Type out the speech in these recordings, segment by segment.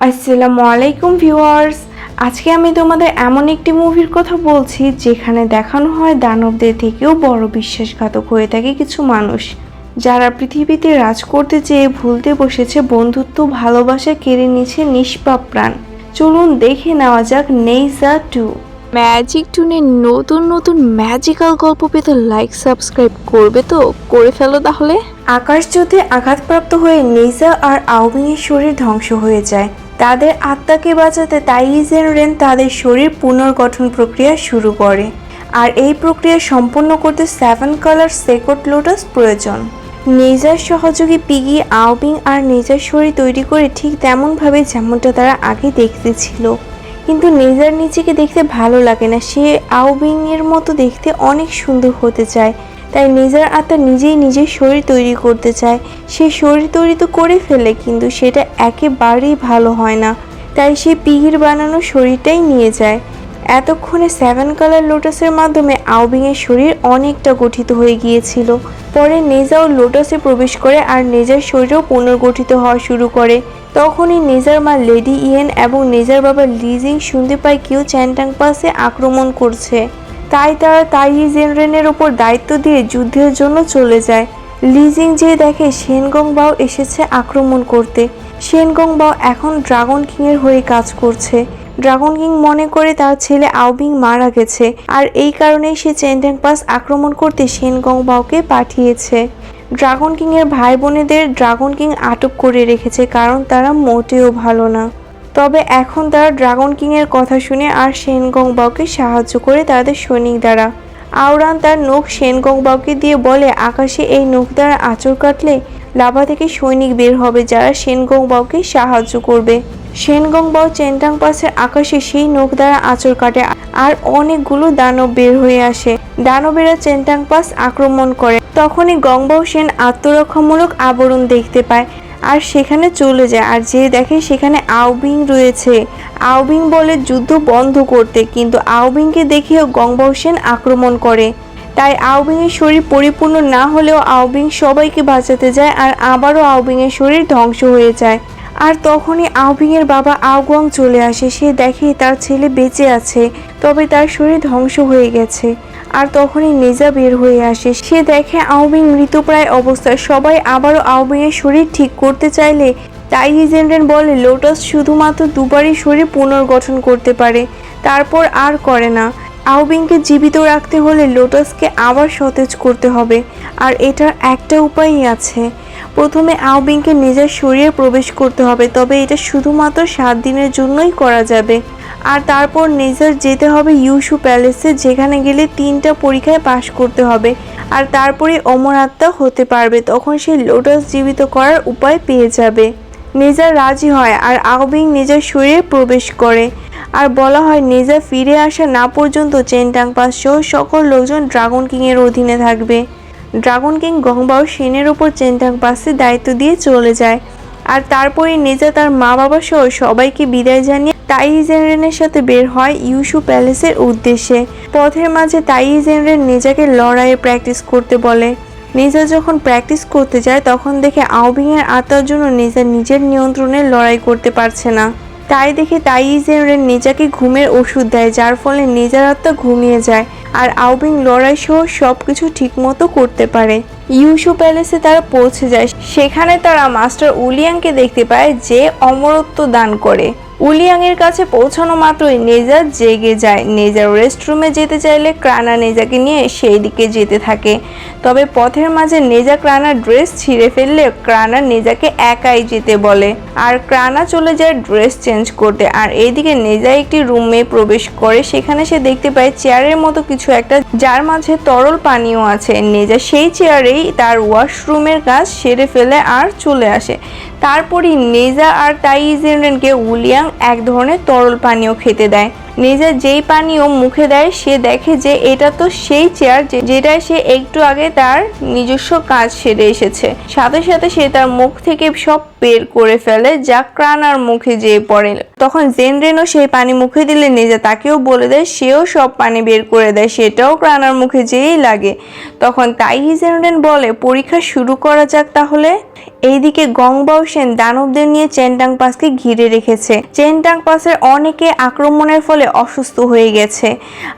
আসসালামু আলাইকুম ভিউয়ার্স। আজকে আমি তোমাদের এমন একটি মুভির কথা বলছি যেখানে দেখানো হয় দানবদের থেকেও বড় বিশ্বাসঘাতক হয়ে থাকে কিছু মানুষ। যারা পৃথিবীতে রাজ করতে চেয়ে ভুলতে বসেছে বন্ধুত্ব ভালোবাসা কেড়ে নিয়েছে নিষ্পাপ প্রাণ। চলুন দেখে নেওয়া যাক নেইজা টু। ম্যাজিক টুনের নতুন নতুন ম্যাজিক্যাল গল্প পেতে লাইক সাবস্ক্রাইব করবে তো? করে ফেলো তাহলে। আকাশ যুদ্ধে আঘাতপ্রাপ্ত হয়ে নেইজা আর আউমিনের শরীর ধ্বংস হয়ে যায়। তাদের আত্মাকে বাঁচাতে তাইজেন রেন তাদের শরীর পুনর্গঠন প্রক্রিয়া শুরু করে। আর এই প্রক্রিয়া সম্পন্ন করতে সেভেন কালার সেকট লোটাস প্রয়োজন। নেজার সহযোগী পিগি আউবিং আর নেজার শরীর তৈরি করে ঠিক তেমনভাবে যেমনটা তারা আগে দেখতে ছিল। কিন্তু নেজার নিজেকে দেখতে ভালো লাগে না, সে আউবিং এর মতো দেখতে অনেক সুন্দর হতে চায়। তাই নেজার আত্মা নিজেই নিজের শরীর তৈরি করতে চায়। সে শরীর তৈরি তো করে ফেলে, কিন্তু সেটা একেবারেই ভালো হয় না। তাই সে পিগির বানানো শরীরটাই নিয়ে যায়। এতক্ষণে সেভেন কালার লোটাসের মাধ্যমে আউবিংয়ের শরীর অনেকটা গঠিত হয়ে গিয়েছিল। পরে নেজাও লোটাসে প্রবেশ করে আর নেজার শরীরও পুনর্গঠিত হওয়া শুরু করে। তখনই নেজার মা লেডি ইয়েন এবং নেজার বাবা লিজিং শুনতে পায় কেউ চ্যান্টাং পাসে আক্রমণ করছে। তাই তারা তাই জেনরেনের ওপর দায়িত্ব দিয়ে যুদ্ধের জন্য চলে যায়। লিজিং যে দেখে সেনগং বাও এসেছে আক্রমণ করতে। সেনগং বাও এখন ড্রাগন কিংয়ের হয়ে কাজ করছে। ড্রাগন কিং মনে করে তার ছেলে আউবিং মারা গেছে, আর এই কারণেই সে চেন্টাং পাস আক্রমণ করতে সেনগং বাওকে পাঠিয়েছে। ড্রাগন কিং এর ভাই বোনেদের ড্রাগন কিং আটক করে রেখেছে, কারণ তারা মোটেও ভালো না। তবে এখন তারা ড্রাগন কিং এর কথা শুনে আর সেনগং বাওকে সাহায্য করে তাদের সৈনিক দ্বারা। আওরান তার নখ সেনগং বাওকে দিয়ে বলে, আকাশে এই নখ দ্বারা আঁচড় কাটলে লাভা থেকে সৈনিক বের হবে যারা সেনগং বাওকে সাহায্য করবে। সেনগং বাও চেন্টাং পাসের আকাশে সেই নখ দ্বারা আঁচড় কাটে আর অনেকগুলো দানব বের হয়ে আসে। দানবেরা চেন্টাং পাস আক্রমণ করে। তখনই গংবাও সেন আত্মরক্ষামূলক আবরণ দেখতে পায়। আর সেখানে চলে যায়। আর যে দেখে সেখানে আউবিং রয়েছে। আউবিং বলে যুদ্ধ বন্ধ করতে, কিন্তু আউবিংকে দেখেও সেন আক্রমণ করে। তাই আউবিংয়ের শরীর পরিপূর্ণ না হলেও আউবিং সবাইকে বাঁচাতে যায় আর আবারও আউবিংয়ের শরীর ধ্বংস হয়ে যায়। আর তখনই আউবিংয়ের বাবা আউগং চলে আসে। সে দেখে তার ছেলে বেঁচে আছে, তবে তার শরীর ধ্বংস হয়ে গেছে। আর তখনই নেজা বের হয়ে আসে। সে দেখে আওবিং মৃতপ্রায় অবস্থায়। সবাই আবারও আওবিংয়ের শরীর ঠিক করতে চাইলে তাই হিজেন্ডেন বলে লোটাস শুধুমাত্র দুবারই শরীর পুনর্গঠন করতে পারে। তারপর আর করে না। আউবিংকে জীবিত রাখতে হলে লোটাসকে আবার সতেজ করতে হবে, আর এটার একটা উপায়ই আছে। প্রথমে আউবিংকে নিজের শরীরে প্রবেশ করতে হবে, তবে এটা শুধুমাত্র সাত দিনের জন্যই করা যাবে। আর তারপর নেজার যেতে হবে ইউসু প্যালেসে, যেখানে গেলে তিনটা পরীক্ষায় পাশ করতে হবে, আর তারপরে অমর আত্মা হতে পারবে, তখন সে লোটাস জীবিত করার উপায় পেয়ে যাবে। নেজার রাজি হয়, আর আউবিং নিজের শরীরে প্রবেশ করে। আর বলা হয়, নেজা ফিরে আসা না পর্যন্ত চেনটাং পাস সহ সকল লোকজন ড্রাগন কিংয়ের অধীনে থাকবে। ড্রাগন কিং গংবাও সেনের ওপর চেনটাং পাসে দায়িত্ব দিয়ে চলে যায়। আর তারপরে নেজা তার মা বাবা সহ সবাইকে বিদায় জানিয়ে তাই জেনরেনের সাথে বের হয় ইউসু প্যালেসের উদ্দেশ্যে। পথের মাঝে তাই জেনরেন নেজাকে লড়াইয়ে প্র্যাকটিস করতে বলে। নেজা যখন প্র্যাকটিস করতে যায়, তখন দেখে আউবিংয়ের আত্মার জন্য নেজা নিজের নিয়ন্ত্রণে লড়াই করতে পারছে না। তাই দেখে তাই জেনরেন নেজাকে ঘুমের ওষুধ দেয়, যার ফলে নেজার আত্মা ঘুমিয়ে যায় আর আউবিং লড়াই সহ সব কিছু ঠিকমতো করতে পারে। ইউসু প্যালেসে তারা পৌঁছে যায়, সেখানে তারা মাস্টার উলিয়াংকে দেখতে পায় যে অমরত্ব দান করে। উলিয়াংয়ের কাছে পৌঁছানো মাত্রই নেজা জেগে যায়। নেজার রেস্টরুমে যেতে চাইলে ক্রানা নেজাকে নিয়ে সেই দিকে যেতে থাকে। তবে পথের মাঝে নেজা ক্রানার ড্রেস ছিঁড়ে ফেললে ক্রানা নেজাকে একাই যেতে বলে। আর ক্রানা চলে যায় ড্রেস চেঞ্জ করতে। আর এইদিকে নেজা একটি রুমে প্রবেশ করে। সেখানে সে দেখতে পায় চেয়ারের মতো কিছু একটা, যার মাঝে তরল পানীয় আছে। নেজা সেই চেয়ারেই তার ওয়াশরুমের কাজ সেরে ফেলে আর চলে আসে। তারপরই নেজা আর তাইজেনকে উলিয়াং এক ধরনের তরল পানীয় খেতে দেয়। নেজা যেই পানীয় মুখে দেয়, সে দেখে যে এটা তো সেই চেয়ার যে- যেটায় সে একটু আগে তার নিজস্ব কাজ সেরে এসেছে। সাথে সাথে সে তার মুখ থেকে সব বের করে ফেলে, যা ক্রানার মুখে যেয়ে পড়ে। তখন জেনরেনও সেই পানি মুখে দিলে, নেজা তাকেও বলে দেয়, সেও সব পানি বের করে দেয়, সেটাও ক্রানার মুখে যেয়েই লাগে। তখন তাই জেনরেন বলে, পরীক্ষা শুরু করা যাক তাহলে। এইদিকে গংবাও সেন দানবদের নিয়ে চেনটাং পাসকে ঘিরে রেখেছে। চেনটাং পাসের অনেকে আক্রমণের ফলে অসুস্থ হয়ে গেছে।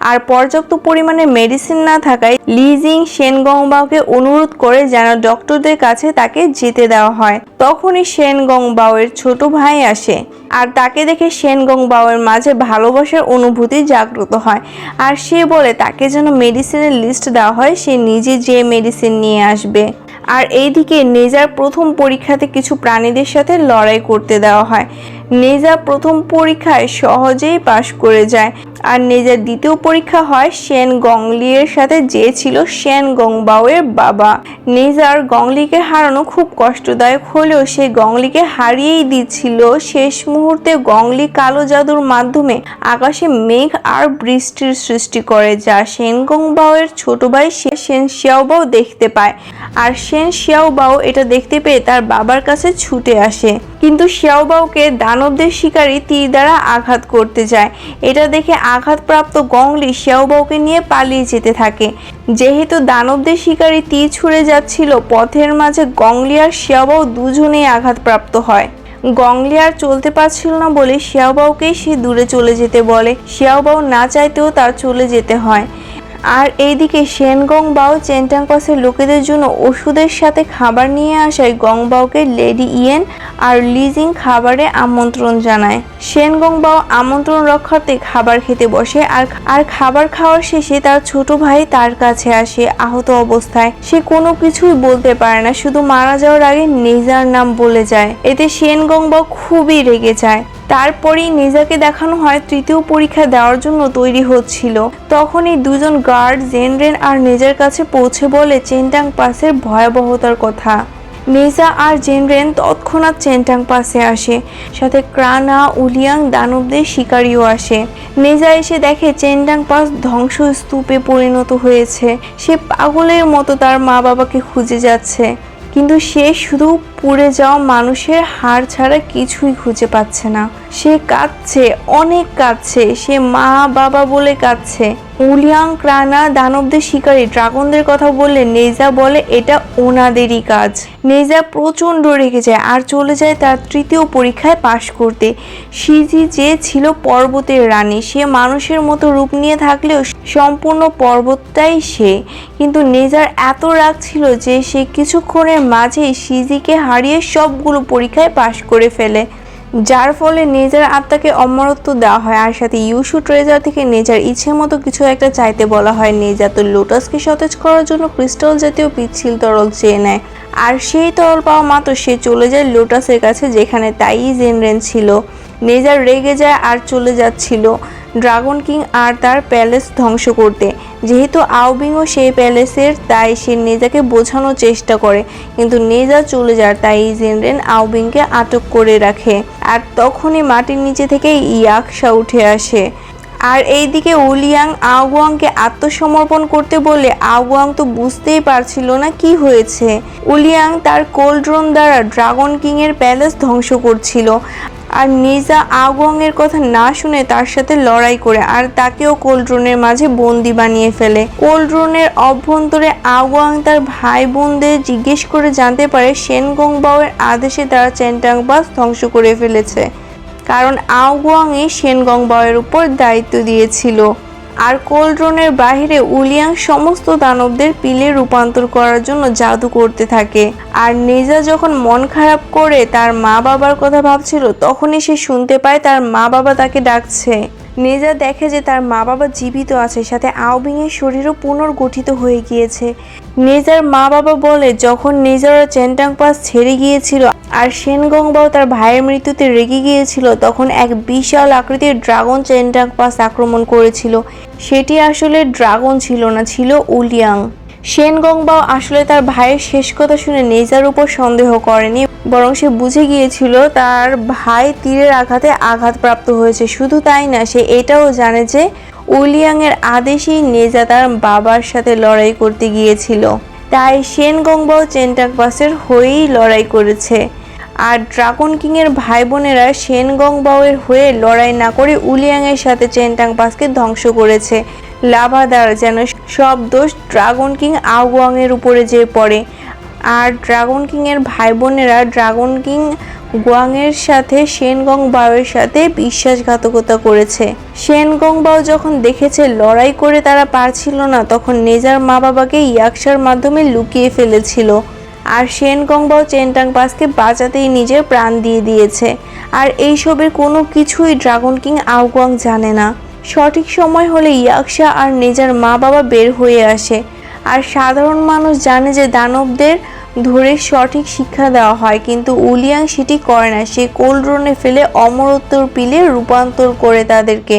আর পর্যাপ্ত পরিমাণে মেডিসিন না থাকায় লিজিং সেন গংবাওকে অনুরোধ করে যেন ডক্টরদের কাছে তাকে যেতে দেওয়া হয়। তখনই সেন গংবাওয়ের ছোট ভাই আসে আর তাকে দেখে সেন গংবাওয়ের মাঝে ভালোবাসার অনুভূতি জাগ্রত হয়। আর সে বলে, তাকে যেন মেডিসিনের লিস্ট দেওয়া হয়, সে নিজে যে মেডিসিন নিয়ে আসবে। আর এইদিকে নেজার প্রথম পরীক্ষাতে কিছু প্রাণীদের সাথে লড়াই করতে দেওয়া হয়। নেজা প্রথম পরীক্ষায় সহজেই পাশ করে যায়। আর নেজার দ্বিতীয় পরীক্ষা হয় সেন গংলিয়ের সাথে, যে ছিল সেন গংবাওয়ের বাবা। নেজার গংলিকে হারানো খুব কষ্টদায়ক হলেও সে গংলিকে হারিয়েই দিচ্ছিল। শেষ মুহূর্তে গংলি কালো জাদুর মাধ্যমে আকাশে মেঘ আর বৃষ্টির সৃষ্টি করে, যা সেন গংবাওয়ের ছোট ভাই সে সেন শিয়াওবাও দেখতে পায়। আর সেন শিয়াওবাও এটা দেখতে পেয়ে তার বাবার কাছে ছুটে আসে। কিন্তু শিয়াওবাওকে দানবদের শিকারী তীর দ্বারা আঘাত করতে যায় এটা দেখে আঘাতপ্রাপ্ত গংলি শেওবাউকে নিয়ে পালিয়ে যেতে থাকে। যেহেতু দানবদের শিকারী তীর ছুঁড়ে যাচ্ছিল, পথের মাঝে গংলি আর শিয়াওবাও দুজনেই আঘাতপ্রাপ্ত হয়। গংলি আর চলতে পারছিল না বলে শিয়াওবাওকেই সে দূরে চলে যেতে বলে। শিয়াওবাও না চাইতেও তার চলে যেতে হয়। আর এইদিকে সেনগং বাও চেন্টাং পাসের লোকেদের জন্য ওষুধের সাথে খাবার নিয়ে আসায় গংবাওকে লেডি ইয়েন আর লিজিং খাবারে আমন্ত্রণ জানায়। সেনগং বাও আমন্ত্রণ রক্ষার্থে খাবার খেতে বসে আর আর খাবার খাওয়ার শেষে তার ছোট ভাই তার কাছে আসে আহত অবস্থায়। সে কোনো কিছুই বলতে পারে না, শুধু মারা যাওয়ার আগে নেজার নাম বলে যায়। এতে সেনগং বাও খুবই রেগে যায়। তারপরেই নেজাকে দেখানো হয় তৃতীয় পরীক্ষা দেওয়ার জন্য তৈরি হচ্ছিল। তখনই দুজন গার্ড, জেনরেন আর নেজার কাছে পৌঁছে বলে চেনটাং পাসের ভয়াবহতার কথা। নেজা আর জেনরেন তৎক্ষণাৎ চেনটাং পাসে আসে। সাথে ক্রানা, উলিয়াং, দানবদের শিকারিও আসে। নেজা এসে দেখে চেনটাং পাস ধ্বংসস্তূপে পরিণত হয়েছে। সে পাগলের মতো তার মা বাবাকে খুঁজে যাচ্ছে। কিন্তু সে শুধু পুড়ে যাওয়া মানুষের হাড় ছাড়া কিছুই খুঁজে পাচ্ছে না। সে কাঁদছে, অনেক কাঁদছে। সে মা, বাবা বলে কাঁদছে। উলিয়াং ক্রানা দানবদের শিকারী। ড্রাগনদের কথা বললে নেজা বলে, এটা ওনাদেরই কাজ। নেজা প্রচণ্ড রেগে যায় আর চলে যায় তার তৃতীয় পরীক্ষায় পাশ করতে। সিজি যে ছিল পর্বতের রানী, সে মানুষের মতো রূপ নিয়ে থাকলেও সম্পূর্ণ পর্বতটাই সে। কিন্তু নেজার এত রাগ ছিল যে সে কিছুক্ষণের মাঝেই সিজিকে হারিয়ে সবগুলো পরীক্ষায় পাশ করে ফেলে। যার ফলে নেজার আত্মাকে অমরত্ব দেওয়া হয়। আর সাথে ইউসু ট্রেজার থেকে নেজার ইচ্ছে মতো কিছু একটা চাইতে বলা হয়। নেজা তো লোটাসকে সতেজ করার জন্য ক্রিস্টাল জাতীয় পিচ্ছিল তরল চেয়ে নেয়। আর সেই তরল পাওয়া মাত্র সে চলে যায় লোটাসের কাছে, যেখানে তাই জেনরেন ছিল। নেজার রেগে যায় আর চলে যাচ্ছিল। ড্রাগন কিং আর তার প্যালেস ধ্বংস করতে। যেহেতু আউবিংও সেই প্যালেসের, তাই সে নেজাকে বোঝানোর চেষ্টা করে। কিন্তু নেজা চলে যায়, তাই জেনরেন আউবিংকে আটক করে রাখে। আর তখনই মাটির নিচে থেকে ইয়াকশা উঠে আসে। আর এইদিকে উলিয়াং আওগুয়াংকে আত্মসমর্পণ করতে বলে আওগুয়াং তো বুঝতেই পারছিল না কি হয়েছে। উলিয়াং তার কোল্ড্রোন দ্বারা ড্রাগন কিং এর প্যালেস ধ্বংস করছিল। আর মির্জা আওগুয়াং কথা না শুনে তার সাথে লড়াই করে, আর তাকেও কোল্ড্রোনের মাঝে বন্দি বানিয়ে ফেলে। কোল্ড্রোনের অভ্যন্তরে আগুয়াং তার ভাই বোনদের জিজ্ঞেস করে জানতে পারে, সেনগংবাওয়ের আদেশে তারা চেন্টাংবাস ধ্বংস করে ফেলেছে। কারণ আওগুয়াংই সেনগংবাওয়ের উপর দায়িত্ব দিয়েছিল। আর কোল্ড্রোনের বাহিরে উলিয়াং সমস্ত দানবদের পিলে রূপান্তর করার জন্য জাদু করতে থাকে। আর নেজা যখন মন খারাপ করে তার মা বাবার কথা ভাবছিল, তখনই সে শুনতে পায় তার মা বাবা তাকে ডাকছে। নেজা দেখে যে তার মা বাবা জীবিত আছে, সাথে আওবিংয়ের শরীরও পুনর্গঠিত হয়ে গিয়েছে। নেজার মা বাবা বলে যখন নেজার চেন্টাং পাস ছেড়ে গিয়েছিল আর সেনগংবাও তার ভাইয়ের মৃত্যুতে রেগে গিয়েছিল, তখন এক বিশাল আকৃতির ড্রাগন চেন্টাং পাস আক্রমণ করেছিল। সেটি আসলে ড্রাগন ছিল না, ছিল উলিয়াং। সেনগংবাও আসলে তার ভাইয়ের শেষ কথা শুনে নেজার উপর সন্দেহ করেনি, বরং সে বুঝে গিয়েছিল তার ভাই তীরের আঘাতে আঘাতপ্রাপ্ত হয়েছে। শুধু তাই না, সে এটাও জানে যে উলিয়াংয়ের আদেশেই নেজা তার বাবার সাথে লড়াই করতে গিয়েছিল। তাই সেন গংবাও চেন্টাকবাসের হয়েই লড়াই করেছে। আর ড্রাগন কিংয়ের ভাই বোনেরা সেন গংবাওয়ের হয়ে লড়াই না করে উলিয়াংয়ের সাথে চেন্টাং পাসকে ধ্বংস করেছে। লাভাদার যেন সব দোষ ড্রাগন কিং আগুয়াংয়ের উপরে যে পড়ে। আর ড্রাগন কিংয়ের ভাই বোনেরা ড্রাগন কিং গুয়াংয়ের সাথে সেনগং বাওয়ের সাথে বিশ্বাসঘাতকতা করেছে। সেনগং বাও যখন দেখেছে লড়াই করে তারা পারছিল না, তখন নেজার মা বাবাকে ইয়াকশার মাধ্যমে লুকিয়ে ফেলেছিল। আর সেনগং বাও চেনটাং পাসকে বাঁচাতেই নিজের প্রাণ দিয়ে দিয়েছে। আর এইসবের কোনো কিছুই ড্রাগন কিং আউগুয়াং জানে না। সঠিক সময় হলে ইয়াকশা আর নেজার মা বাবা বের হয়ে আসে। আর সাধারণ মানুষ জানে যে দানবদের ধরে সঠিক শিক্ষা দেওয়া হয়, কিন্তু উলিয়াং সেটি করে না। সে কোল্ড্রোনে ফেলে অমরত্বর পিলে রূপান্তর করে তাদেরকে।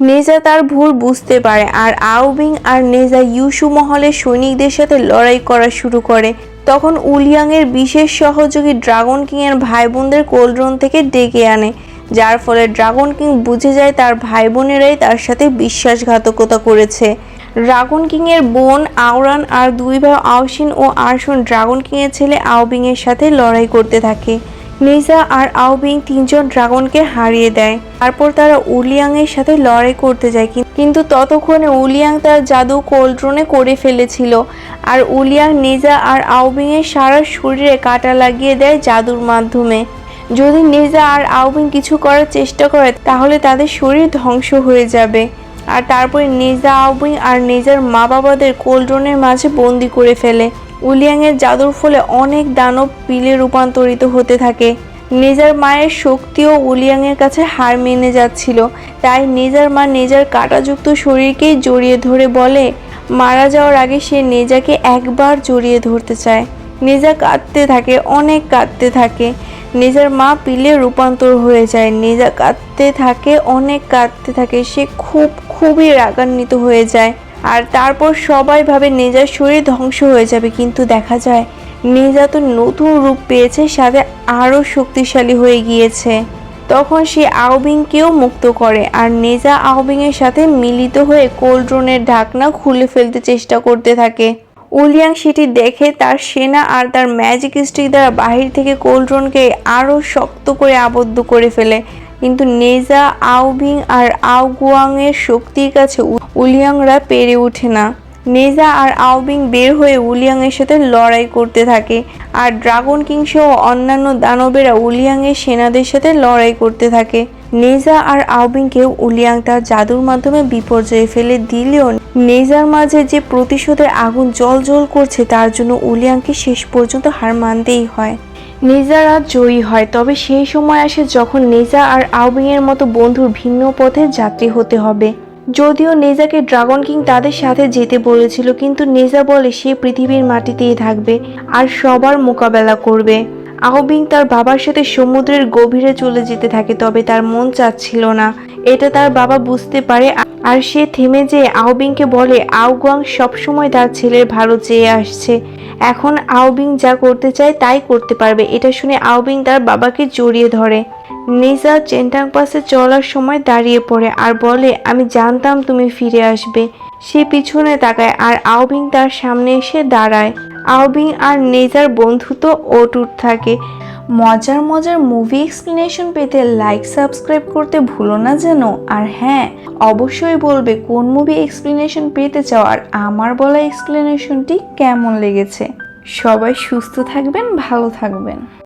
নেজা তার ভুল বুঝতে পারে আর আউবিং আর নেজা ইউসু মহলের সৈনিকদের সাথে লড়াই করা শুরু করে। তখন উলিয়াংয়ের বিশেষ সহযোগী ড্রাগন কিংয়ের ভাই বোনদের কোল্ড্রোন থেকে ডেকে আনে। যার ফলে ড্রাগন কিং বুঝে যায় তার ভাই বোনেরাই তার সাথে বিশ্বাসঘাতকতা করেছে। ড্রাগন কিংয়ের বোন আওরান আর দুই ভাই আওসিন ও আরশুন ড্রাগন কিংয়ের ছেলে আওবিং এর সাথে লড়াই করতে থাকে। নিজা আর আওবিং তিনজন ড্রাগনকে হারিয়ে দেয়। তারপর তারা উলিয়াং এর সাথে লড়াই করতে যায়। কিন্তু ততক্ষণে উলিয়াং তার জাদু কোল্ড্রোনে করে ফেলেছিল। আর উলিয়াং নিজা আর আওবিং এর সারা শরীরে কাটা লাগিয়ে দেয় জাদুর মাধ্যমে। যদি নেজা আর আউবিং কিছু করার চেষ্টা করে, তাহলে তাদের শরীর ধ্বংস হয়ে যাবে। আর তারপরে নেজা আউবিং আর নেজার মা বাবাদের কোল্ড্রনের মাঝে বন্দি করে ফেলে। উলিয়াংয়ের জাদুর ফলে অনেক দানব পিলে রূপান্তরিত হতে থাকে। নেজার মায়ের শক্তিও উলিয়াংয়ের কাছে হার মেনে যাচ্ছিল। তাই নেজার মা নেজার কাঁটাযুক্ত শরীরকেই জড়িয়ে ধরে বলে, মারা যাওয়ার আগে সে নেজাকে একবার জড়িয়ে ধরতে চায়। নেজা কাঁদতে থাকে, অনেক কাঁদতে থাকে। নেজার মা পিলে রূপান্তর হয়ে যায়। নেজা কাঁদতে থাকে, অনেক কাঁদতে থাকে। সে খুব, খুবই রাগান্বিত হয়ে যায়। আর তারপর সবাই ভাবে নেজার শরীর ধ্বংস হয়ে যাবে। কিন্তু দেখা যায়, নেজা তো নতুন রূপ পেয়েছে, সাথে আরও শক্তিশালী হয়ে গিয়েছে। তখন সে আউবিংকেও মুক্ত করে। আর নেজা আউবিংয়ের সাথে মিলিত হয়ে কোল্ড্রোনের ঢাকনা খুলে ফেলতে চেষ্টা করতে থাকে। উলিয়াং সেটি দেখে তার সেনা আর তার ম্যাজিক স্টিক দ্বারা বাহির থেকে কোল্ড্রনকে আরও শক্ত করে আবদ্ধ করে ফেলে। কিন্তু নেজা আউবিং আর আউগুয়াংয়ের শক্তির কাছে উলিয়াংরা পেরে ওঠে না। নেজা আর আউবিং বের হয়ে উলিয়াংয়ের সাথে লড়াই করতে থাকে আর ড্রাগন কিং সহ অন্যান্য দানবেরা উলিয়াংয়ের সেনাদের সাথে লড়াই করতে থাকে। নেজা আর আউবিংকে উলিয়াং তার জাদুর মাধ্যমে বিপর্যয়ে ফেলে দিলেও নেজার মাঝে যে প্রতিশোধের আগুন জল জল করছে, তার জন্য উলিয়াংকে শেষ পর্যন্ত হার মানতেই হয়। নেজারা জয়ী হয়, তবে সেই সময় আসে যখন নেজা আর আউবিংয়ের মতো বন্ধুর ভিন্ন পথে যাত্রী হতে হবে। যদিও নেজাকে ড্রাগন কিং তাদের সাথে যেতে বলেছিল, কিন্তু নেজা বলে সে পৃথিবীর মাটিতেই থাকবে আর সবার মোকাবেলা করবে। আউবিং তার বাবার সাথে সমুদ্রের গভীরে চলে যেতে থাকে, তবে তার মন চাচ্ছিল না। এটা তার বাবা বুঝতে পারে আর সে থেমে যেয়ে আউবিংকে বলে আউগুয়াং সবসময় তার ছেলের ভালো চেয়ে আসছে। এখন আউবিং যা করতে চায় তাই করতে পারবে। এটা শুনে আউবিং তার বাবাকে জড়িয়ে ধরে। নিজা চেন্টাং পাসে চলার সময় দাঁড়িয়ে পড়ে আর বলে, আমি জানতাম তুমি ফিরে আসবে। সে পিছনে তাকায় আর আউবিং তার সামনে এসে দাঁড়ায়। আউবিং আর নেজার বন্ধুত্ব অটুট থাকে। মজার মজার মুভি এক্সপ্লেনেশন পেতে লাইক সাবস্ক্রাইব করতে ভুলো না যেন। আর হ্যাঁ অবশ্যই বলবে কোন মুভি এক্সপ্লেনেশন পেতে চাও আর আমার বলা এক্সপ্লেনেশনটি কেমন লেগেছে। সবাই সুস্থ থাকবেন, ভালো থাকবেন।